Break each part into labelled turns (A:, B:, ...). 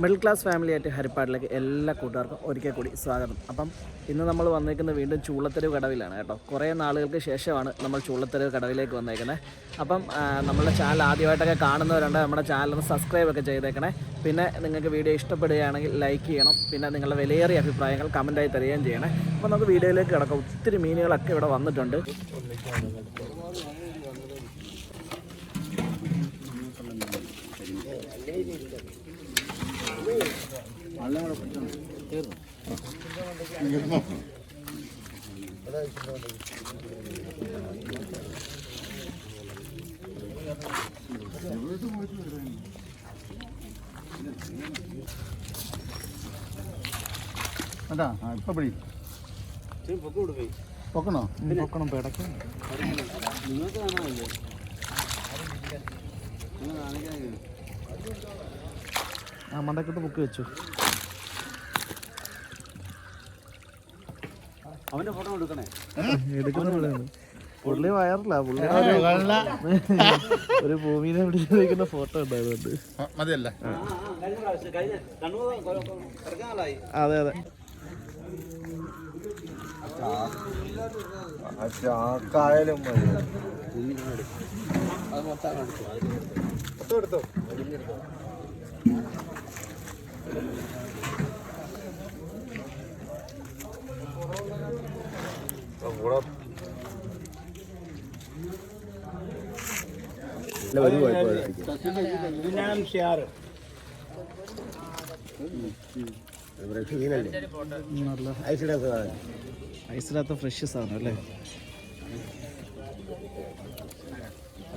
A: Middle class family ആയിട്ട് ഹരിപ്പാടിലേക്ക് എല്ലാ കൂട്ടുകാർക്കും ഒരിക്കൽ കൂടി സ്വാഗതം. അപ്പം ഇന്ന് നമ്മൾ വന്നേക്കുന്നത് വീണ്ടും ചൂളത്തെരുവ് കടവിലാണ് കേട്ടോ. കുറേ നാളുകൾക്ക് ശേഷമാണ് നമ്മൾ ചൂളത്തെരുവ് കടവിലേക്ക് വന്നേക്കുന്നത്. അപ്പം നമ്മുടെ ചാനൽ ആദ്യമായിട്ടൊക്കെ കാണുന്നവരുണ്ട് നമ്മുടെ ചാനൽ സബ്സ്ക്രൈബ് ഒക്കെ ചെയ്തേക്കണേ. പിന്നെ നിങ്ങൾക്ക് വീഡിയോ ഇഷ്ടപ്പെടുകയാണെങ്കിൽ ലൈക്ക് ചെയ്യണം. പിന്നെ നിങ്ങളുടെ വിലയേറിയ അഭിപ്രായങ്ങൾ കമന്റായി തരികയും ചെയ്യണേ. അപ്പം നമുക്ക് വീഡിയോയിലേക്ക് കിടക്കാം. ഒത്തിരി മീനുകളൊക്കെ ഇവിടെ വന്നിട്ടുണ്ട്.
B: അതാ ഇപ്പൊ പിടി. പൊക്കണോ?
A: നോക്കണം പിടയ്ക്കും ആ മണ്ടക്കിട്ട് ബുക്ക് വെച്ചു.
C: അവന്റെ ഫോട്ടോ എടുക്കണേ.
A: എടുക്കുന്ന പുള്ളി വയറില്ല പുള്ളി ഒരു ഭൂമിനെ പിടിച്ച് ഫോട്ടോ
C: ഉണ്ടായിരുന്നു
A: അതെ അതെ.
B: ചാക്കായാലും മതി
C: അത് മൊത്തം കാണിച്ചു
B: എടുത്തോ
A: നല്ല ഐസിനകത്ത് ഫ്രഷ് സാധനം അല്ലേ?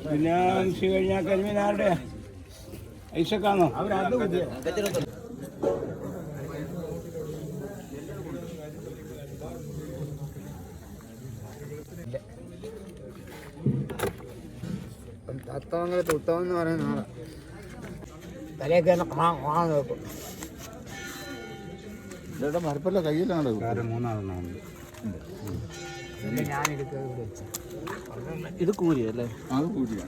D: പിന്നെ കഴിഞ്ഞാൽ കരിമീൻ ആരുടെ? ഐസക്കാണോ?
B: തത്തവങ്ങളെ ഉത്തമം എന്ന് പറയുന്ന ആളാ.
D: തലയൊക്കെ നോക്കും.
B: ഇതേട്ടാ മരപ്പല്ല കയ്യിലാണ്.
A: ഇത് കൂരിയല്ലേ? അല്ലേ
B: അത് കൂടിയാ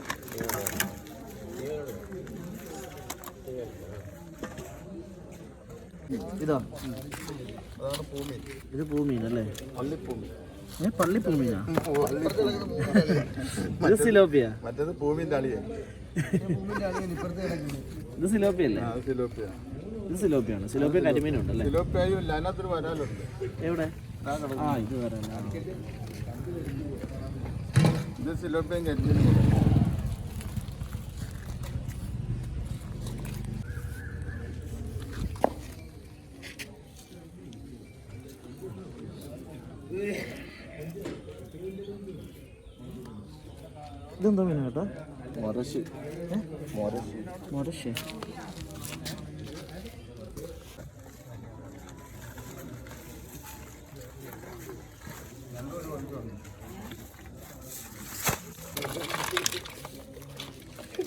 A: ഇതാ? ഇത് പൂമീൻ അല്ലേ ഏ പള്ളി പൂമീനാ ഇത് സിലോപ്പിയ?
B: മറ്റേത് ഭൂമിന്റെ അളിയെ
A: ഇത്
B: സിലോപ്പിയല്ലേ? സിലോപ്പിയ.
A: ഇത് സിലോപ്പിയാണ്. സിലോപ്പിയ കരിമീനുണ്ട് അല്ലേ
B: സിലോപ്പിയായും ഇല്ല അതിനകത്തൊരു വരാലുണ്ട്.
A: എവിടെ? ആ ഇത് വരാം.
B: ഇത് സിലോപ്പിയും കരിമീനും
A: ഇതെന്താ മീനാ കേട്ടോ?
B: മൊരശി മുരശേ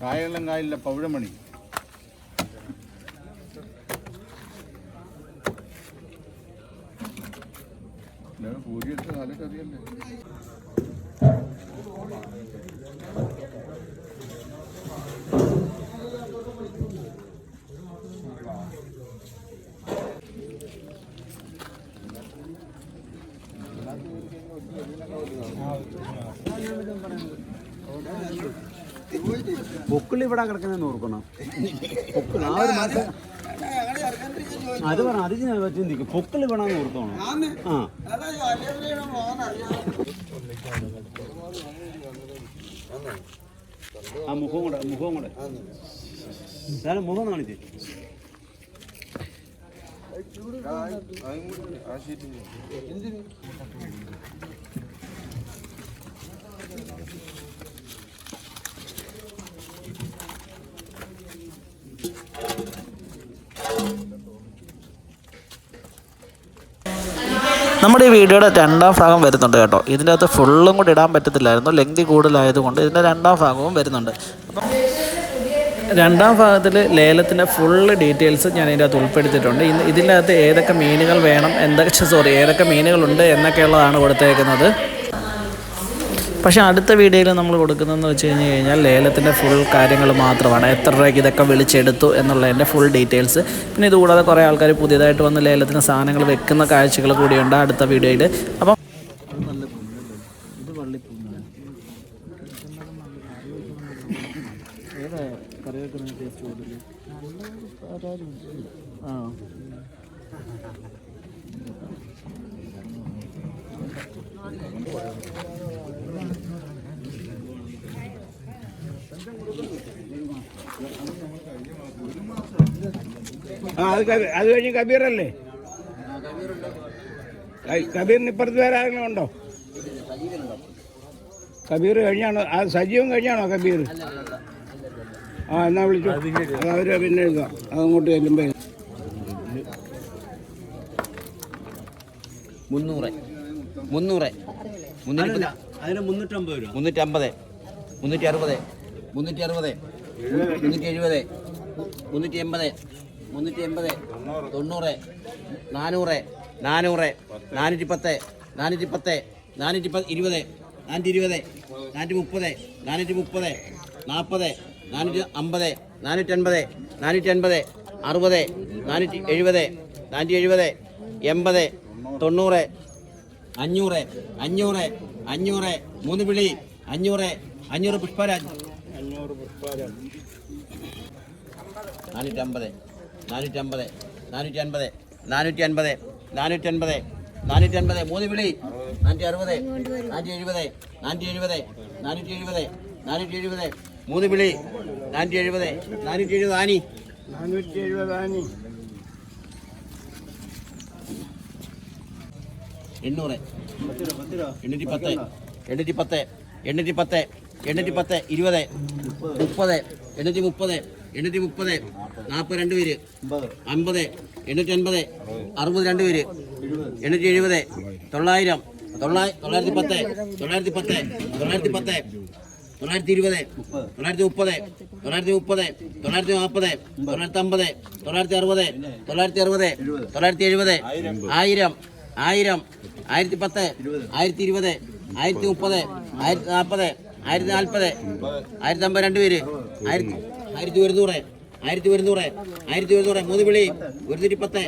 B: കായലിലെ പൗഴമണി പൂരിയെടുത്ത് നല്ല കറിയല്ലേ
D: പൊക്കിൾ ഇവിടെ കിടക്കുന്ന ഓർക്കണം പൊക്കിൾ ആ ഒരു മാസം അത് പറ അത് ഞാൻ ചിന്തിക്കും പൊക്കിൾ ഇവിടെ ഓർത്തോണം ആ ആ മുഖം കൂടെ മുഖം കൂടെ സാറെ മുഖം കാണിച്ചേ
A: നമ്മുടെ ഈ വീഡിയോയുടെ രണ്ടാം ഭാഗം വരുന്നുണ്ട് കേട്ടോ. ഇതിന്റെ അകത്ത് ഫുള്ളും കൂടി ഇടാൻ പറ്റത്തില്ലായിരുന്നു. ലെങ്തി കൂടുതലായതുകൊണ്ട് ഇതിന്റെ രണ്ടാം ഭാഗവും വരുന്നുണ്ട്. രണ്ടാം ഭാഗത്തിൽ ലേലത്തിന്റെ ഫുള്ള് ഡീറ്റെയിൽസ് ഞാൻ ഇതിന്റെ അകത്ത് ഉൾപ്പെടുത്തിയിട്ടുണ്ട്. ഇന്ന് ഇതിന്റെ അകത്ത് ഏതൊക്കെ മീനുകൾ വേണം എന്തൊക്കെ സോറി ഏതൊക്കെ മീനുകളുണ്ട് എന്നൊക്കെയുള്ളതാണ് കൊടുത്തേക്കുന്നത്. പക്ഷേ അടുത്ത വീഡിയോയിൽ നമ്മൾ കൊടുക്കുന്നതെന്ന് വെച്ച് കഴിഞ്ഞ് കഴിഞ്ഞാൽ ലേലത്തിന്റെ ഫുൾ കാര്യങ്ങൾ മാത്രമാണ്. എത്ര രൂപയ്ക്ക് ഇതൊക്കെ വിളിച്ചെടുത്തു എന്നുള്ളതിന്റെ ഫുൾ ഡീറ്റെയിൽസ് പിന്നെ ഇതുകൂടാതെ കുറേ ആൾക്കാർ പുതിയതായിട്ട് വന്ന് ലേലത്തിന് സാധനങ്ങൾ വെക്കുന്ന കാഴ്ചകൾ കൂടിയുണ്ട് അടുത്ത വീഡിയോയിൽ. അപ്പം ആ
E: അത് കബീർ അത് കഴിഞ്ഞ് കബീറല്ലേ? അല്ലേ കബീറിന് ഇപ്പുറത്ത് വേറെ ആരെങ്കിലും ഉണ്ടോ? കബീർ കഴിഞ്ഞാണോ? ആ സജീവം കഴിഞ്ഞാണോ കബീർ? ആ എന്നാ വിളിച്ചു. അവർ പിന്നെ എഴുതാം അതങ്ങോട്ട് ചെല്ലുമ്പോ
C: മുന്നൂറ്. മുന്നൂറ്.
D: മുന്നൂറ്റമ്പത് രൂപ.
C: മുന്നൂറ്റമ്പത്. മുന്നൂറ്റി അറുപത് മുന്നൂറ്റി അറുപത് മുന്നൂറ്റി എഴുപത് മുന്നൂറ്റി എൺപത് മുന്നൂറ്റി എൺപത് തൊണ്ണൂറ് നാനൂറ് നാനൂറ് നാനൂറ്റി പത്ത് നാനൂറ്റി പത്ത് നാനൂറ്റി പത്ത് ഇരുപത് നാനൂറ്റി ഇരുപത് നാനൂറ്റി മുപ്പത് നാനൂറ്റി മുപ്പത് നാൽപ്പത് നാനൂറ്റി അമ്പത് നാനൂറ്റി അൻപത് നാനൂറ്റി അൻപത് അറുപത് നാനൂറ്റി എഴുപത് നാനൂറ്റി എഴുപത് എൺപത് തൊണ്ണൂറ് അഞ്ഞൂറ് അഞ്ഞൂറ് അഞ്ഞൂറ് മൂന്ന് പിള്ളി അഞ്ഞൂറ് അഞ്ഞൂറ് പുഷ്പരാജ്. അഞ്ഞൂറ് പുഷ്പരാജ്. നാനൂറ്റി അൻപത് നാനൂറ്റി അൻപത് നാനൂറ്റി അൻപത് നാനൂറ്റി അൻപത് മൂന്ന് വിളി. നാനൂറ്റി അറുപത് നാനൂറ്റി എഴുപത് നാനൂറ്റി എഴുപത് നാനൂറ്റി എഴുപത് നാനൂറ്റി എഴുപത് മൂന്ന് വിളി. നാനൂറ്റി എഴുപത് നാനൂറ്റി എഴുപത് ആനി.
E: നാനൂറ്റി എഴുപത് ആനി.
C: എണ്ണൂറ്. എണ്ണൂറ്റി പത്ത് എണ്ണൂറ്റി പത്ത് എണ്ണൂറ്റി പത്ത് എണ്ണൂറ്റി പത്ത് ഇരുപത് മുപ്പത് എണ്ണൂറ്റി മുപ്പത് എണ്ണൂറ്റി മുപ്പത് നാൽപ്പത് രണ്ട് പേര്. അമ്പത്. എണ്ണൂറ്റി അൻപത് അറുപത് രണ്ട് പേര്. എണ്ണൂറ്റി എഴുപത് തൊള്ളായിരം തൊള്ളായി തൊള്ളായിരത്തി പത്ത് തൊള്ളായിരത്തി പത്ത് തൊള്ളായിരത്തി പത്ത് തൊള്ളായിരത്തി ഇരുപത് തൊള്ളായിരത്തി മുപ്പത് തൊള്ളായിരത്തി മുപ്പത് തൊള്ളായിരത്തി നാൽപ്പത് തൊള്ളായിരത്തി അമ്പത് തൊള്ളായിരത്തി അറുപത് തൊള്ളായിരത്തി അറുപത് തൊള്ളായിരത്തി എഴുപത് ആയിരം ആയിരം ആയിരത്തി പത്ത് ആയിരത്തി ഇരുപത് ആയിരത്തി മുപ്പത് ആയിരത്തി നാൽപ്പത് ആയിരത്തി നാൽപ്പത് ആയിരത്തി അമ്പത് രണ്ട് പേര്. ആയിരത്തി ആയിരത്തി ഒരുന്നൂറ് ആയിരത്തി ഒരുന്നൂറ് ആയിരത്തി ഒരുന്നൂറ് മൂന്ന് വിളി ഒരുന്നൂറ്റി പത്ത്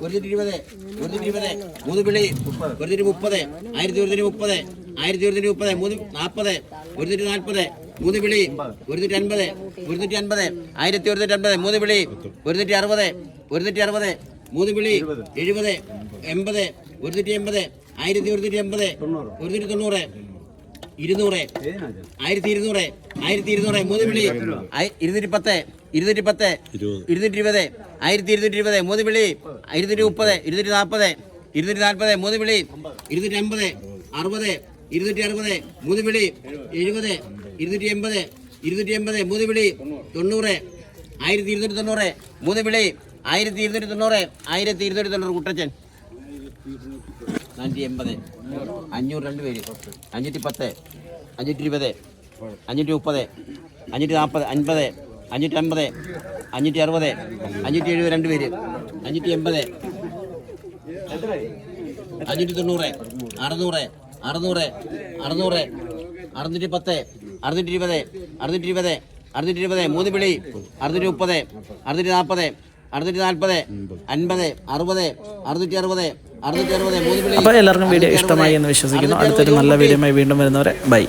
C: ഒരുന്നൂറ്റി ഇരുപത് ഒരുന്നൂറ്റി ഇരുപത് മൂന്ന് വിളി ഒരുന്നൂറ്റി മുപ്പത് ആയിരത്തി ഒരുന്നൂറ്റി മുപ്പത് ആയിരത്തി ഒരുന്നൂറ്റി മുപ്പത് മൂന്ന് നാൽപ്പത് ഒരുന്നൂറ്റി നാൽപ്പത് മൂന്ന് പിളി ഒരുന്നൂറ്റി അൻപത് ഒരുന്നൂറ്റി അൻപത് ആയിരത്തി ഒരുന്നൂറ്റി അൻപത് മൂന്ന് പിളി ഒരുന്നൂറ്റി അറുപത് ഒരുന്നൂറ്റി അറുപത് മൂന്ന് പിളി എഴുപത് എൺപത് ഒരുന്നൂറ്റി എൺപത് ആയിരത്തി ഒരുന്നൂറ്റി എൺപത് ഒരുന്നൂറ്റി തൊണ്ണൂറ് ഇരുന്നൂറ്. ആയിരത്തി ഇരുന്നൂറ് ആയിരത്തി ഇരുന്നൂറ് മൂന്ന് വിളി. ഇരുന്നൂറ്റി പത്ത് ഇരുന്നൂറ്റി പത്ത് ഇരുന്നൂറ്റി ഇരുപത്. ആയിരത്തി ഇരുന്നൂറ്റി ഇരുപത് മൂന്ന് വിളി. ഇരുന്നൂറ്റി മുപ്പത് ഇരുന്നൂറ്റി നാൽപ്പത് ഇരുന്നൂറ്റി നാൽപ്പത് മൂന്ന് വിളി. ഇരുന്നൂറ്റി അമ്പത് അറുപത് ഇരുന്നൂറ്റി അറുപത് മൂന്ന് വിളി. എഴുപത് ഇരുന്നൂറ്റി എൺപത് ഇരുന്നൂറ്റി എൺപത് മൂന്ന് വിളി. തൊണ്ണൂറ് ആയിരത്തി ഇരുന്നൂറ്റി തൊണ്ണൂറ് മൂന്ന് വിളി. ആയിരത്തി ഇരുന്നൂറ്റി തൊണ്ണൂറ് ആയിരത്തി ഇരുന്നൂറ്റി തൊണ്ണൂറ് കുട്ടച്ചൻ. നാനൂറ്റി എൺപത് അഞ്ഞൂറ് രണ്ട് പേര്. അഞ്ഞൂറ്റി പത്ത് അഞ്ഞൂറ്റി ഇരുപത് അഞ്ഞൂറ്റി മുപ്പത് അഞ്ഞൂറ്റി നാൽപ്പത് അൻപത് അഞ്ഞൂറ്റി അൻപത് അഞ്ഞൂറ്റി അറുപത് അഞ്ഞൂറ്റി എഴുപത് രണ്ട് പേര്. അഞ്ഞൂറ്റി എൺപത് അഞ്ഞൂറ്റി തൊണ്ണൂറ് അറുന്നൂറ് അറുന്നൂറ് അറുന്നൂറ് അറുന്നൂറ്റി പത്ത് അറുന്നൂറ്റി ഇരുപത് അറുന്നൂറ്റി ഇരുപത് അറുന്നൂറ്റി ഇരുപത് മൂന്ന് പിടി അറുന്നൂറ്റി മുപ്പത് അറുന്നൂറ്റി നാൽപ്പത് അറുന്നൂറ്റി നാൽപ്പത് അൻപത് അറുപത് അറുന്നൂറ്റി അറുപത് അറുന്നൂറ്റി അറുപത്
A: അപ്പോൾ എല്ലാവർക്കും വീഡിയോ ഇഷ്ടമായി എന്ന് വിശ്വസിക്കുന്നു. അടുത്തൊരു നല്ല വീഡിയോയുമായി വീണ്ടും വരുന്നവരെ ബൈ.